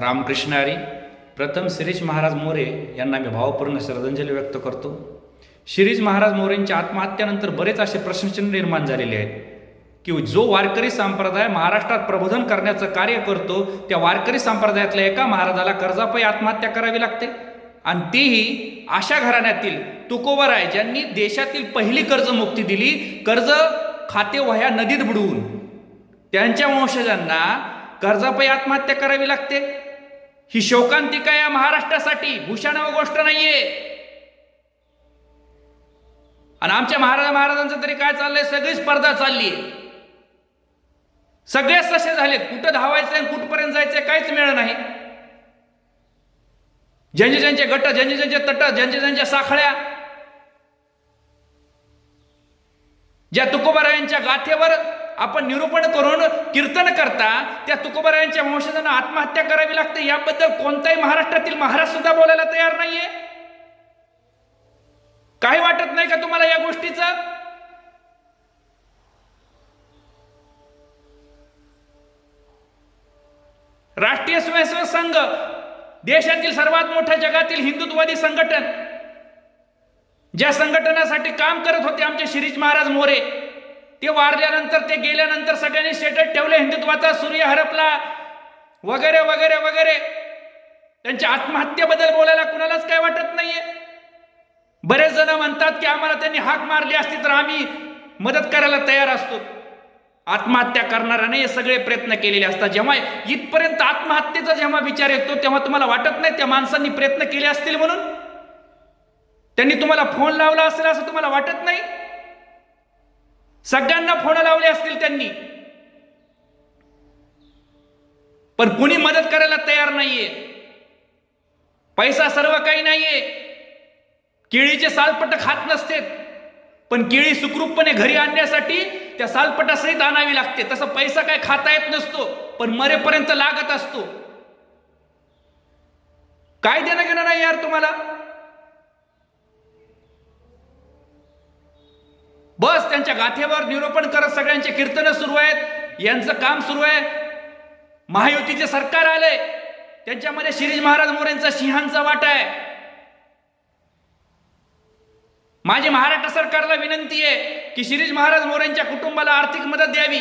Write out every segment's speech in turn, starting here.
रामकृष्णारी प्रथम शिरीष महाराज मोरे यांना मी भावपूर्ण श्रद्धांजली व्यक्त करतो. शिरीष महाराज मोरेंच्या आत्महत्येनंतर बरेच असे प्रश्नचिन्ह निर्माण झालेले आहेत की जो वारकरी संप्रदाय महाराष्ट्रात प्रबोधन करण्याचं कार्य करतो त्या वारकरी संप्रदायातल्या एका महाराजाला कर्जापायी आत्महत्या करावी लागते. आणि तेही अशा घराण्यातील तुकोबराय ज्यांनी देशातील पहिली कर्जमुक्ती दिली कर्ज खाते वह्या नदीत बुडवून. त्यांच्या वंशजांना कर्जापायी आत्महत्या करावी लागते. ही शोकांतिका या महाराष्ट्रासाठी भूषणाव गोष्ट नाहीये. आणि आमच्या महाराज महाराजांचं तरी काय चाललंय? सगळी स्पर्धा चालली सगळेच तसे झालेत. कुठं धावायचं आणि कुठपर्यंत जायचं काहीच मिळत नाही. ज्यांचे ज्यांचे गट ज्यांचे ज्यांचे तट ज्यांचे ज्यांच्या साखळ्या ज्या तुकोबारायांच्या गाथेवर आपण निरूपण करून कीर्तन करता त्या तुकोबारायांच्या वंशजांना आत्महत्या करावी लागते याबद्दल कोणताही महाराष्ट्रातील महाराज सुद्धा बोलायला तयार नाहीये. काही वाटत नाही का तुम्हाला या गोष्टीचं? राष्ट्रीय स्वयंसेवक संघ देशातील सर्वात मोठ्या जगातील हिंदुत्ववादी संघटन ज्या संघटनासाठी काम करत होते आमचे शिरीष महाराज मोरे ते वारल्यानंतर ते गेल्यानंतर सगळ्यांनी स्टेटस ठेवले हिंदुत्वाचा सूर्य हरपला. वगैरे वगैरे वगैरे. त्यांच्या आत्महत्येबद्दल बोलायला कुणालाच काय वाटत नाहीये. बरेच जण म्हणतात की आम्हाला त्यांनी हाक मारली असती तर आम्ही मदत करायला तयार असतो. आत्महत्या करणाऱ्याने हे सगळे प्रयत्न केलेले असतात. जेव्हा इथपर्यंत आत्महत्येचा जेव्हा विचार येतो तेव्हा तुम्हाला वाटत नाही त्या माणसांनी प्रयत्न केले असतील म्हणून? त्यांनी तुम्हाला फोन लावला असेल असं तुम्हाला वाटत नाही? सगळ्यांना फोन लावले असतील त्यांनी. पण कुणी मदत करायला तयार नाहीये. पैसा सर्व काही नाहीये. केळीचे सालपट खात नसते पण केळी सुखरूपपणे घरी आणण्यासाठी त्या सालपटासहित आणावी लागते. तसं पैसा काय खाता येत नसतो पण मरेपर्यंत लागत असतो. काय देणं घेणं नाही यार तुम्हाला? त्यांच्या गाथेवर निरूपण करत सगळ्यांचे कीर्तन सुरू आहेत. यांचं काम सुरू आहे. महायुतीचे सरकार आले त्यांच्यामध्ये शिरीष महाराज मोरेंचा सिंहांचा वाटा आहे. माझी महाराष्ट्र सरकारला विनंती आहे की शिरीष महाराज मोरेंच्या कुटुंबाला आर्थिक मदत द्यावी.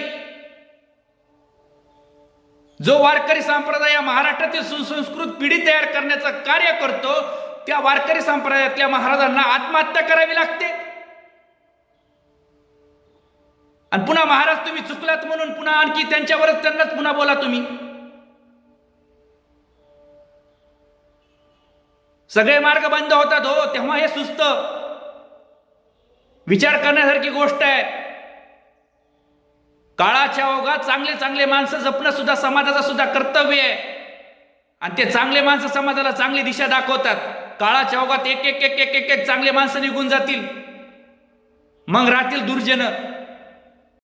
जो वारकरी संप्रदाय या महाराष्ट्रातील सुसंस्कृत पिढी तयार करण्याचं कार्य करतो त्या वारकरी संप्रदायातल्या महाराजांना आत्महत्या करावी लागते. आणि पुन्हा महाराज तुम्ही चुकलात म्हणून पुन्हा आणखी त्यांच्यावरच त्यांनाच पुन्हा बोला तुम्ही. सगळे मार्ग बंद होतात हो तेव्हा हे सुस्त. विचार करण्यासारखी गोष्ट आहे. काळाच्या ओघात चांगले चांगले माणसं जपणं सुद्धा समाजाचं सुद्धा कर्तव्य आहे. आणि ते चांगले माणसं समाजाला चांगली दिशा दाखवतात. काळाच्या ओघात एक एक एक एक एक एक चांगले माणसं निघून जातील. मग राहतील दुर्जन.